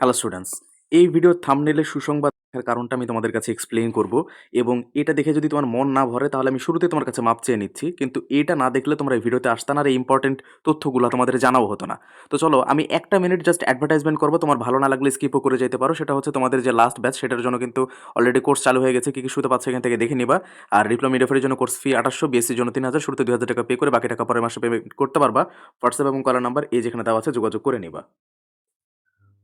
Hello students এই video থাম্বনেলে সুসংবাদ দেখার কারণটা আমি তোমাদের কাছে এক্সপ্লেইন করব এবং এটা দেখে যদি তোমার মন না ভরে, তাহলে আমি শুরুতে তোমার কাছে মাপ চেয়ে নিচ্ছি। কিন্তু এটা না দেখলে তোমরা এই ভিডিওতে আসতে না আর এই ইম্পর্টেন্ট তথ্যগুলো তোমাদের জানাও হতো না। তো চলো, আমি একটা মিনিট জাস্ট অ্যাডভার্টাইজমেন্ট করব। তোমার ভালো না লাগলে স্কিপও করে যেতে পারো। সেটা হচ্ছে তোমাদের যে লাস্ট ব্যাচ সেটার জন্য কিন্তু অলরেডি কোর্স চালু হয়ে গেছে। কি কি শুতে পাচ্ছে এখান থেকে দেখে নিবা। আর ডিপ্লোমা মিডিয়াফের জন্য কোর্স ফি আঠাশশো বিএসসির জন্য তিন হাজার শুরুতে দুই হাজার টাকা পে করে, বাকি টাকা পরের মাসে পেমেন্ট করতে পারবা। হোয়াটসঅ্যাপ এবং কলার নাম্বার এই যেখানে দেওয়া আছে, যোগাযোগ করে নিবা।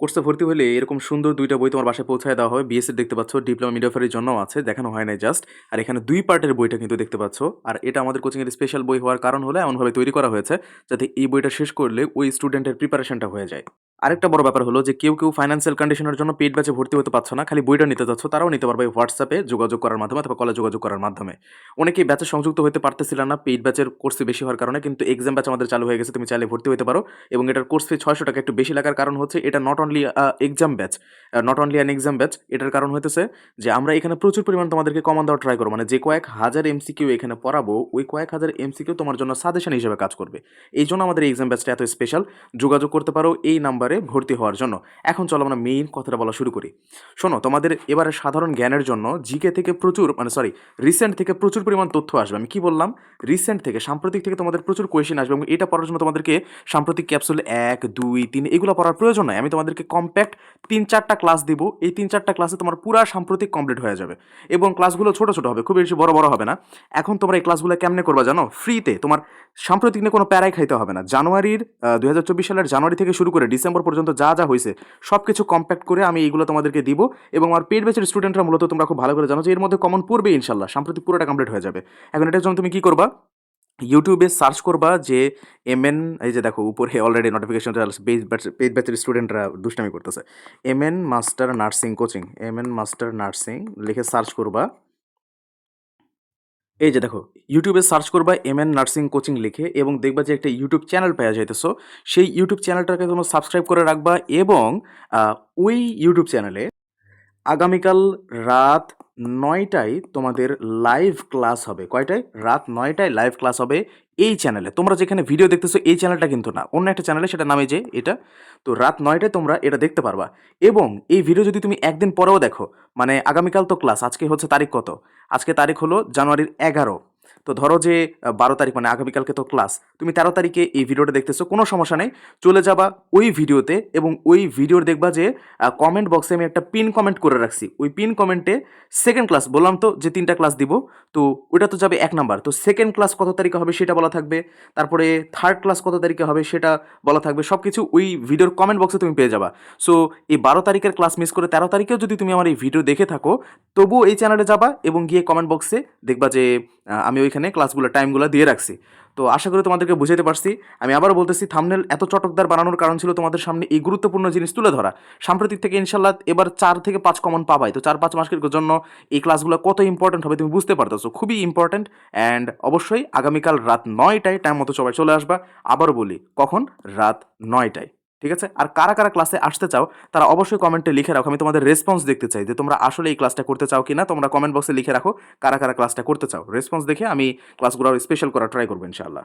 কোর্সে ভর্তি হলে এরকম সুন্দর দুইটা বই তোমার বাসায় পৌঁছায় দেওয়া হবে বিএসসি দেখতে পাচ্ছ ডিপ্লোমা মিডিয়াফারের জন্য আছে, দেখানো হয় না জাস্ট আর এখানে দুই পার্টের বইটা কিন্তু দেখতে পাচ্ছ। আর এটা আমাদের কোচিংয়ের স্পেশাল বই হওয়ার কারণ হলে এমনভাবে তৈরি করা হয়েছে, যাতে এই বইটা শেষ করলে ওই স্টুডেন্টের প্রিপারেশনটা হয়ে যায়। আরেকটা বড় ব্যাপার হলো যে কেউ কেউ ফাইন্যান্সিয়াল কন্ডিশনের জন্য পেড ব্যাচে ভর্তি হতে পারছ না, খালি বইটা নিতে যাচ্ছ, তারাও নিতে পারবে হোয়াটসঅ্যাপে যোগাযোগ করার মাধ্যমে অথবা কলে যোগাযোগ করার মাধ্যমে। অনেকেই ব্যাচে সংযুক্ত হতে পারতেছিল না পেড ব্যাচের কোর্সে বেশি হওয়ার কারণে, কিন্তু এক্সাম ব্যাচ আমাদের চালু হয়ে গেছে, তুমি চাইলে ভর্তি হতে পারো। এবং এটার কোর্স ফি ছয়শো টাকা একটু বেশি লাগার কারণ হচ্ছে, এটা not only exam batch not only an exam batch এটার কারণ হতেছে যে আমরা এখানে প্রচুর পরিমাণ তোমাদেরকে কমান দেওয়ার ট্রাই করব। মানে যে কয়েক হাজার এমসিকিউ এখানে পড়াবো, ওই কয়েক হাজার এমসিকিউ তোমার জন্য সাজেশন হিসেবে কাজ করবে। এই জন্য আমাদের এক্সাম ব্যাচটা এত স্পেশাল যোগাযোগ করতে পারো, এই নাম্বারে ভর্তি হওয়ার জন্য। এখন চলো আমরা মেইন কথাটা বলা শুরু করি। শোনো, তোমাদের এবারে সাধারণ জ্ঞানের জন্য জিকে থেকে প্রচুর মানে সরি রিসেন্ট থেকে প্রচুর পরিমাণ তথ্য আসবে। আমি কি বললাম? রিসেন্ট থেকে, সাম্প্রতিক থেকে তোমাদের প্রচুর কোয়েশ্চেন আসবে এবং এটা পড়ার জন্য তোমাদেরকে সাম্প্রতিক ক্যাপসুল এক, দুই, তিন, এগুলো পড়ার প্রয়োজন নয় আমি তোমাদেরকে কম্প্যাক্ট তিন, চারটা ক্লাস দিব। এই তিন, চারটা ক্লাসে তোমার পুরা সাম্প্রতিক কমপ্লিট হয়ে যাবে এবং ক্লাসগুলো ছোট ছোট হবে, খুব বেশি বড় বড় হবে না। এখন তোমরা এই ক্লাসগুলো কেমনে করবা জানো? ফ্রিতে তোমার সাম্প্রতিক নিয়ে কোনো প্যারাই খাইতে হবে না। জানুয়ারির দু হাজার চব্বিশ সালের জানুয়ারি থেকে শুরু করে ডিসেম্বর পর্যন্ত যা যা হয়েছে সব কিছু কম্প্যাক্ট করে আমি এইগুলো তোমাদেরকে দিব এবং আমার পেড ব্যাচের স্টুডেন্টরা মূলত তোমরা খুব ভালো করে জানো যে এর মধ্যে কমন পড়বে ইনশাল্লাহ সাম্প্রতিক পুরোটা কমপ্লিট হয়ে যাবে। এখন এটার জন্য তুমি কী করবা? ইউটিউবে সার্চ করবা যে এম এন এই যে দেখো উপরে অলরেডি নোটিফিকেশন পেজ পেজ ব্যাচের স্টুডেন্টরা দুষ্টামি করতেছে। M N master nursing coaching M N master nursing লিখে সার্চ করবা। এই যে দেখো ইউটিউবে সার্চ করবা এম এন নার্সিং কোচিং লিখে এবং দেখবা যে একটা ইউটিউব চ্যানেল পাওয়া যাইতেছো। সেই ইউটিউব চ্যানেলটাকে তোমরা সাবস্ক্রাইব করে রাখবা এবং ওই ইউটিউব চ্যানেলে আগামীকাল রাত নয়টায় তোমাদের লাইভ ক্লাস হবে। কয়টায়? রাত নয়টায় লাইভ ক্লাস হবে এই চ্যানেলে তোমরা যেখানে ভিডিও দেখতেছো এই চ্যানেলটা কিন্তু না। অন্য একটা চ্যানেলে সেটা নামে যে এটা। তো রাত নয়টায় তোমরা এটা দেখতে পারবা। এবং এই ভিডিও যদি তুমি একদিন পরেও দেখো মানে আগামীকাল তো ক্লাস আজকে হচ্ছে তারিখ কত? আজকে তারিখ হলো জানুয়ারির এগারো। তো ধরো যে বারো তারিখ মানে আগামীকালকে তো ক্লাস তুমি তেরো তারিখে এই ভিডিওটা দেখতেছো, কোনো সমস্যা নেই, চলে যাবা ওই ভিডিওতে এবং ওই ভিডিওর দেখবা যে কমেন্ট বক্সে আমি একটা পিন কমেন্ট করে রাখছি। ওই পিন কমেন্টে সেকেন্ড ক্লাস বললাম তো যে তিনটা ক্লাস দিব, তো ওটা তো যাবে এক নাম্বার তো সেকেন্ড ক্লাস কত তারিখে হবে সেটা বলা থাকবে, তারপরে থার্ড ক্লাস কত তারিখে হবে সেটা বলা থাকবে সব কিছু ওই ভিডিওর কমেন্ট বক্সে তুমি পেয়ে যাবা। সো এই বারো তারিখের ক্লাস মিস করে তেরো তারিখেও যদি তুমি আমার এই ভিডিও দেখে থাকো, তবুও এই চ্যানেলে যাবা এবং গিয়ে কমেন্ট বক্সে দেখবা যে আমি ওইখানে ক্লাসগুলো টাইমগুলো দিয়ে রাখছি। তো আশা করি তোমাদেরকে বুঝাতে পারছি। আমি আবারও বলতেছি থামনেল এত চটকদার বানানোর কারণ ছিল তোমাদের সামনে এই গুরুত্বপূর্ণ জিনিস তুলে ধরা। সাম্প্রতিক থেকে ইনশাল্লাহ এবার চার থেকে পাঁচ কমন পাবাই। তো চার পাঁচ মাসের জন্য এই ক্লাসগুলো কত ইম্পর্টেন্ট হবে তুমি বুঝতে পারতেছো। খুবই ইম্পর্টেন্ট অ্যান্ড অবশ্যই আগামীকাল রাত নয়টায় টাইম মতো সবাই চলে আসবা। আবারও বলি, কখন? রাত নয়টায়। ঠিক আছে? আর কারা কারা ক্লাসে আসতে চাও, তারা অবশ্যই কমেন্টে লিখে রাখো। আমি তোমাদের রেসপন্স দেখতে চাই যে তোমরা আসলে এই ক্লাসটা করতে চাও কি না তোমরা কমেন্ট বক্সে লিখে রাখো কারা কারা ক্লাসটা করতে চাও। রেসপন্স দেখে আমি ক্লাসগুলো স্পেশাল করা ট্রাই করব, ইনশাআল্লাহ।